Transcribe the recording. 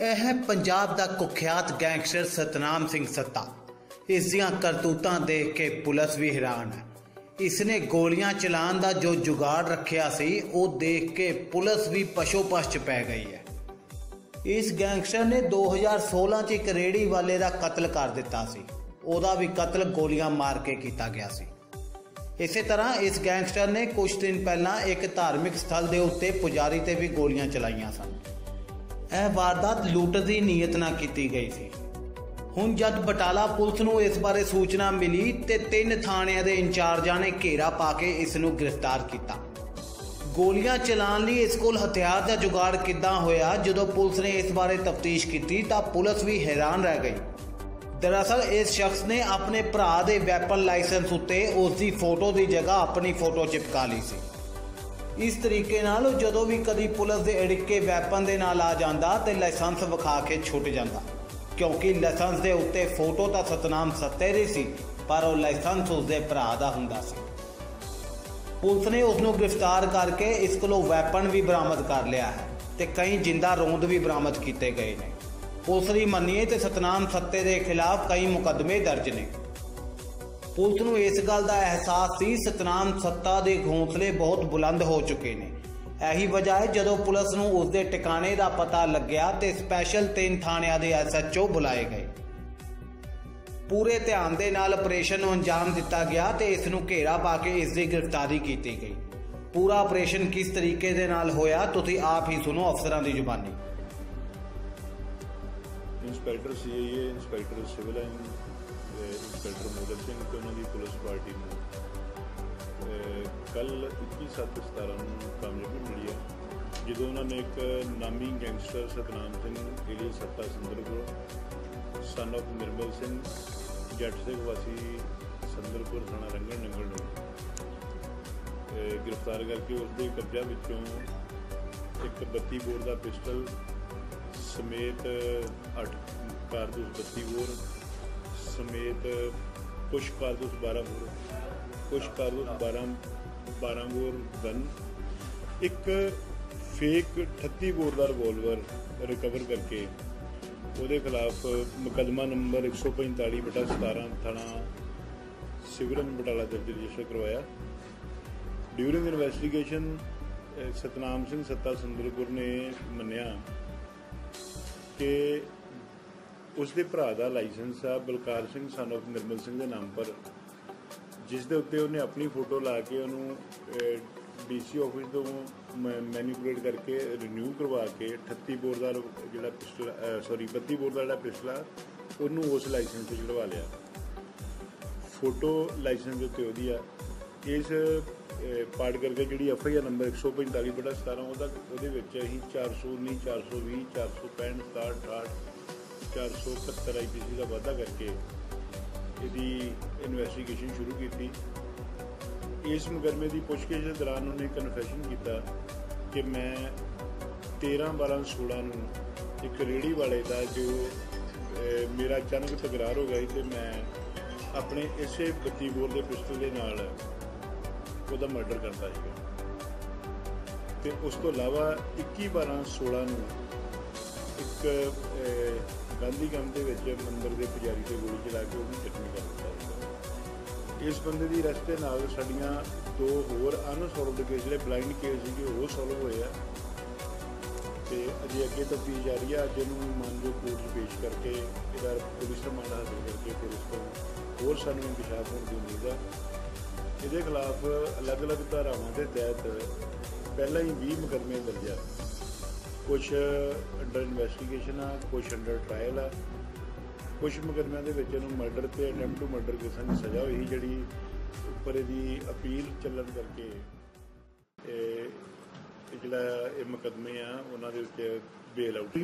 ਇਹ ਹੈ ਪੰਜਾਬ ਦਾ ਕੁਖਿਆਤ ਗੈਂਗਸਟਰ ਸਤਨਾਮ ਸਿੰਘ ਸੱਤਾ। ਇਸ ਦੀਆਂ ਕਰਤੂਤਾਂ ਦੇਖ ਕੇ ਪੁਲਿਸ ਵੀ ਹੈਰਾਨ ਹੈ। ਇਸ ਨੇ ਗੋਲੀਆਂ ਚਲਾਉਣ ਦਾ ਜੋ ਜੁਗਾੜ ਰੱਖਿਆ ਸੀ, ਉਹ ਦੇਖ ਕੇ ਪੁਲਿਸ ਵੀ ਪਸ਼ੋ-ਪਸ਼ ਚ ਪੈ ਗਈ ਹੈ। ਇਸ ਗੈਂਗਸਟਰ ਨੇ 2016 ਚ ਇੱਕ ਰੇੜੀ ਵਾਲੇ ਦਾ ਕਤਲ ਕਰ ਦਿੱਤਾ ਸੀ। ਉਹਦਾ ਵੀ ਕਤਲ ਗੋਲੀਆਂ ਮਾਰ ਕੇ ਕੀਤਾ ਗਿਆ ਸੀ। ਇਸੇ ਤਰ੍ਹਾਂ ਇਸ ਗੈਂਗਸਟਰ ਨੇ ਕੁਝ ਦਿਨ ਪਹਿਲਾਂ ਇੱਕ ਧਾਰਮਿਕ ਸਥਲ ਦੇ ਉੱਤੇ ਪੁਜਾਰੀ ਤੇ ਵੀ ਗੋਲੀਆਂ ਚਲਾਈਆਂ ਸਨ। ਇਹ ਵਾਰਦਾਤ ਲੁੱਟ ਦੀ ਨੀਅਤ ਨਾਲ ਕੀਤੀ ਗਈ ਸੀ। ਹੁਣ ਜਦ ਬਟਾਲਾ ਪੁਲਿਸ ਨੂੰ ਇਸ ਬਾਰੇ ਸੂਚਨਾ ਮਿਲੀ ਤੇ ਤਿੰਨ ਥਾਣਿਆਂ ਦੇ ਇੰਚਾਰਜਾਂ ਨੇ ਘੇਰਾ ਪਾ ਕੇ ਇਸ ਨੂੰ ਗ੍ਰਿਫਤਾਰ ਕੀਤਾ। ਗੋਲੀਆਂ ਚਲਾਉਣ ਲਈ ਇਸ ਕੋਲ ਹਥਿਆਰ ਦਾ ਜੁਗਾੜ ਕਿੱਦਾਂ ਹੋਇਆ, ਜਦੋਂ ਪੁਲਿਸ ਨੇ ਇਸ ਬਾਰੇ ਤਫਤੀਸ਼ ਕੀਤੀ ਤਾਂ ਪੁਲਿਸ ਵੀ ਹੈਰਾਨ ਰਹਿ ਗਈ। ਦਰਅਸਲ, ਇਸ ਸ਼ਖਸ ਨੇ ਆਪਣੇ ਭਰਾ ਦੇ ਵੈਪਨ ਲਾਇਸੈਂਸ ਉੱਤੇ ਉਸ ਦੀ ਫੋਟੋ ਦੀ ਜਗ੍ਹਾ ਆਪਣੀ ਫੋਟੋ ਚਿਪਕਾ ਲਈ ਸੀ। ਇਸ ਤਰੀਕੇ ਨਾਲ ਉਹ ਜਦੋਂ ਵੀ ਕਦੀ ਪੁਲਿਸ ਦੇ ਅੜਿੱਕੇ ਵੈਪਨ ਦੇ ਨਾਲ ਆ ਜਾਂਦਾ ਤੇ ਲਾਇਸੈਂਸ ਵਿਖਾ ਕੇ ਛੁੱਟ ਜਾਂਦਾ। ਕਿਉਂਕਿ ਲਾਇਸੈਂਸ ਦੇ ਉੱਤੇ ਫੋਟੋ ਤਾਂ ਸਤਨਾਮ ਸੱਤੇ ਦੀ ਸੀ, ਪਰ ਉਹ ਲਾਇਸੈਂਸ ਉਸਦੇ ਭਰਾ ਦਾ ਹੁੰਦਾ ਸੀ। ਪੁਲਿਸ ਨੇ ਉਸ ਨੂੰ ਗ੍ਰਿਫਤਾਰ ਕਰਕੇ ਇਸ ਕੋਲੋਂ ਵੈਪਨ ਵੀ ਬਰਾਮਦ ਕਰ ਲਿਆ ਹੈ ਤੇ ਕਈ ਜਿੰਦਾ ਰੋਂਦ ਵੀ ਬਰਾਮਦ ਕੀਤੇ ਗਏ ਨੇ। ਪੁਲਿਸ ਦੀ ਮੰਨੀਏ ਤੇ ਸਤਨਾਮ ਸੱਤੇ ਦੇ ਖਿਲਾਫ ਕਈ ਮੁਕੱਦਮੇ ਦਰਜ ਨੇ। ਪੁਲਿਸ ਨੂੰ ਇਸ ਗੱਲ ਦਾ ਅਹਿਸਾਸ ਸੀ, ਸਤਨਾਮ ਸੱਤਾ ਦੇ ਘੋਂਸਲੇ ਬਹੁਤ ਬੁਲੰਦ ਹੋ ਚੁੱਕੇ ਨੇ। ਇਹੀ ਵਜ੍ਹਾ ਹੈ ਜਦੋਂ ਪੁਲਿਸ ਨੂੰ ਉਸ ਦੇ ਟਿਕਾਣੇ ਦਾ ਪਤਾ ਲੱਗਿਆ ਤੇ ਸਪੈਸ਼ਲ ਤਿੰਨ ਥਾਣਿਆਂ ਦੇ ਐਸਐਚਓ ਬੁਲਾਏ ਗਏ। ਪੂਰੇ ਧਿਆਨ ਦੇ ਨਾਲ ਆਪਰੇਸ਼ਨ ਨੂੰ ਅੰਜਾਮ ਦਿੱਤਾ ਗਿਆ ਤੇ ਇਸ ਨੂੰ ਘੇਰਾ ਪਾ ਕੇ ਇਸ ਦੀ ਗ੍ਰਿਫਤਾਰੀ ਕੀਤੀ ਗਈ। ਪੂਰਾ ਆਪਰੇਸ਼ਨ ਕਿਸ ਤਰੀਕੇ ਦੇ ਨਾਲ ਹੋਇਆ, ਤੁਸੀਂ ਆਪ ਹੀ ਸੁਣੋ ਅਫਸਰਾਂ ਦੀ ਜ਼ੁਬਾਨੀ। Inspector CIA inspector civil line inspector Modal Singh ਤੇ ਉਹਨਾਂ ਦੀ ਪੁਲਿਸ ਪਾਰਟੀ ਨੂੰ। ਕੱਲ 21/7/17 ਨੂੰ ਕਾਮਯਾਬੀ ਮਿਲੀ ਹੈ। ਜਦੋਂ ਉਹਨਾਂ ਨੇ ਇੱਕ ਨਾਮੀ ਗੈਂਗਸਟਰ ਸਤਨਾਮ ਸਿੰਘ ਏਲੀਅਸ ਸੱਤਾ ਸੰਦਰਪੁਰ ਸਨ of ਨਿਰਮਲ ਸਿੰਘ, ਜੱਟ ਸਿੰਘ ਵਾਸੀ ਸੰਦਰਪੁਰ ਥਾਣਾ ਰੰਗਣ ਨੰਗਲ ਨੂੰ ਗ੍ਰਿਫਤਾਰ ਕਰਕੇ ਉਸ ਦੇ ਕਬਜ਼ਾ ਵਿੱਚੋਂ ਇੱਕ 32 ਬੋਰ ਦਾ ਪਿਸਟਲ ਸਮੇਤ 8 ਕਾਰਤੂਸ 32 ਬੋਰ ਸਮੇਤ ਕੁਝ ਕਾਰਤੂਸ 12 ਬੋਰ ਕੁਝ ਕਾਰਤੂਸ 12 12 ਬੋਰ ਗਨ ਇੱਕ ਫੇਕ 38 ਬੋਰ ਦਾ ਰਿਵੋਲਵਰ ਰਿਕਵਰ ਕਰਕੇ ਉਹਦੇ ਖਿਲਾਫ ਮੁਕੱਦਮਾ ਨੰਬਰ 145 ਬਟਾ 17 ਥਾਣਾ ਸਿਵਰਨ ਬਟਾਲਾ ਦਰਜ ਰਜਿਸਟਰ ਕਰਵਾਇਆ। ਡਿਊਰਿੰਗ ਇਨਵੈਸਟੀਗੇਸ਼ਨ ਸਤਨਾਮ ਸਿੰਘ ਸੱਤਾ ਸੁੰਦਰਪੁਰ ਨੇ ਮੰਨਿਆ ਕਿ ਉਸ ਦੇ ਭਰਾ ਦਾ ਲਾਇਸੈਂਸ ਆ, ਬਲਕਾਰ ਸਿੰਘ ਸਨ of ਨਿਰਮਲ ਸਿੰਘ ਦੇ ਨਾਮ ਪਰ। ਜਿਸ ਦੇ ਉੱਤੇ ਉਹਨੇ ਆਪਣੀ ਫੋਟੋ ਲਾ ਕੇ ਉਹਨੂੰ ਡੀਸੀ ਆਫਿਸ ਤੋਂ ਮੈਨੀਪੂਲੇਟ ਕਰਕੇ ਰਿਨਿਊ ਕਰਵਾ ਕੇ 38 ਬੋਰ ਦਾ ਜਿਹੜਾ ਪਿਸਟਲ ਸੌਰੀ 32 ਬੋਰ ਦਾ ਜਿਹੜਾ ਪਿਸਟਲ ਆ, ਉਹਨੂੰ ਉਸ ਲਾਇਸੈਂਸ ਤੇ ਚੜਵਾ ਲਿਆ। ਫੋਟੋ ਲਾਇਸੈਂਸ ਦੇ ਉੱਤੇ ਉਹਦੀ ਆ। ਇਸ ਪਾਰਟ ਕਰਕੇ ਜਿਹੜੀ ਐਫ ਆਈ ਆਰ ਨੰਬਰ 145 ਬਟਾ 17 ਉਹਦਾ, ਉਹਦੇ ਵਿੱਚ ਅਸੀਂ 419 420 465 67 471 ਆਈਪੀਸੀ ਦਾ ਵਾਧਾ ਕਰਕੇ ਇਹਦੀ ਇਨਵੈਸਟੀਗੇਸ਼ਨ ਸ਼ੁਰੂ ਕੀਤੀ। ਇਸ ਮੁਕਦਮੇ ਦੀ ਪੁੱਛਗਿੱਛ ਦੇ ਦੌਰਾਨ ਉਹਨੇ ਕਨਫੈਸ਼ਨ ਕੀਤਾ ਕਿ ਮੈਂ 13 12 16 ਨੂੰ ਇੱਕ ਰੇੜੀ ਵਾਲੇ ਦਾ ਜੋ ਮੇਰਾ ਅਚਾਨਕ ਤਕਰਾਰ ਹੋ ਗਿਆ ਤੇ ਮੈਂ ਆਪਣੇ ਇਸੇ 32 ਬੋਰ ਦੇ ਪਿਸਤਲ ਦੇ ਨਾਲ ਉਹਦਾ ਮਰਡਰ ਕਰਤਾ ਸੀਗਾ। ਤੇ ਉਸ ਤੋਂ ਇਲਾਵਾ 21 12 16 ਨੂੰ ਇੱਕ ਗਾਂਧੀ ਗਮ ਦੇ ਵਿੱਚ ਮੰਦਰ ਦੇ ਪੁਜਾਰੀ ਤੇ ਗੋਲੀ ਚਲਾ ਕੇ ਉਹਨੂੰ ਜ਼ਖਮੀ ਕਰ ਦਿੱਤਾ। ਸੀਗਾ ਇਸ ਬੰਦੇ ਦੀ ਰਸਤੇ ਨਾਲ ਸਾਡੀਆਂ ਦੋ ਹੋਰ ਅਨਸੋਲਵਡ ਕੇਸ ਜਿਹੜੇ ਬਲਾਈਂਡ ਕੇਸ ਸੀਗੇ, ਉਹ ਸੋਲਵ ਹੋਏ ਆ। ਤੇ ਅਜੇ ਅੱਗੇ ਤਫਤੀਸ਼ ਜਾਰੀ ਆ, ਅੱਜ ਇਹਨੂੰ ਮਾਨਯੋਗ ਕੋਰਟ 'ਚ ਪੇਸ਼ ਕਰਕੇ ਇਹਦਾ ਪੁਲਿਸ ਰਿਮਾਂਡ ਹਾਸਲ ਕਰਕੇ ਫਿਰ ਉਸ ਤੋਂ ਹੋਰ ਸਾਨੂੰ ਇਨਕਸ਼ਾਫ ਹੋਣ ਦੀ ਉਮੀਦ ਆ। ਇਹਦੇ ਖਿਲਾਫ ਅਲੱਗ-ਅਲੱਗ ਧਾਰਾਵਾਂ ਦੇ ਤਹਿਤ ਪਹਿਲਾਂ ਹੀ 20 ਮੁਕੱਦਮੇ ਦਰਜ ਆ। ਕੁਝ ਅੰਡਰ ਇਨਵੈਸਟੀਗੇਸ਼ਨ ਆ ਕੁਝ ਅੰਡਰ ਟ੍ਰਾਇਲ ਆ। ਕੁਝ ਮੁਕੱਦਮਿਆਂ ਦੇ ਵਿੱਚ ਇਹਨੂੰ ਮਰਡਰ ਤੇ ਅਟੈਂਪਟ ਟੂ ਮਰਡਰ ਕੇਸਾਂ ਦੀ ਸਜ਼ਾ ਹੋਈ ਜਿਹੜੀ ਉੱਪਰ ਇਹਦੀ ਅਪੀਲ ਚੱਲਣ ਕਰਕੇ ਇਹ ਜਿਹੜਾ ਇਹ ਮੁਕੱਦਮੇ ਆ, ਉਹਨਾਂ ਦੇ ਉੱਤੇ ਬੇਲ ਆਊਟ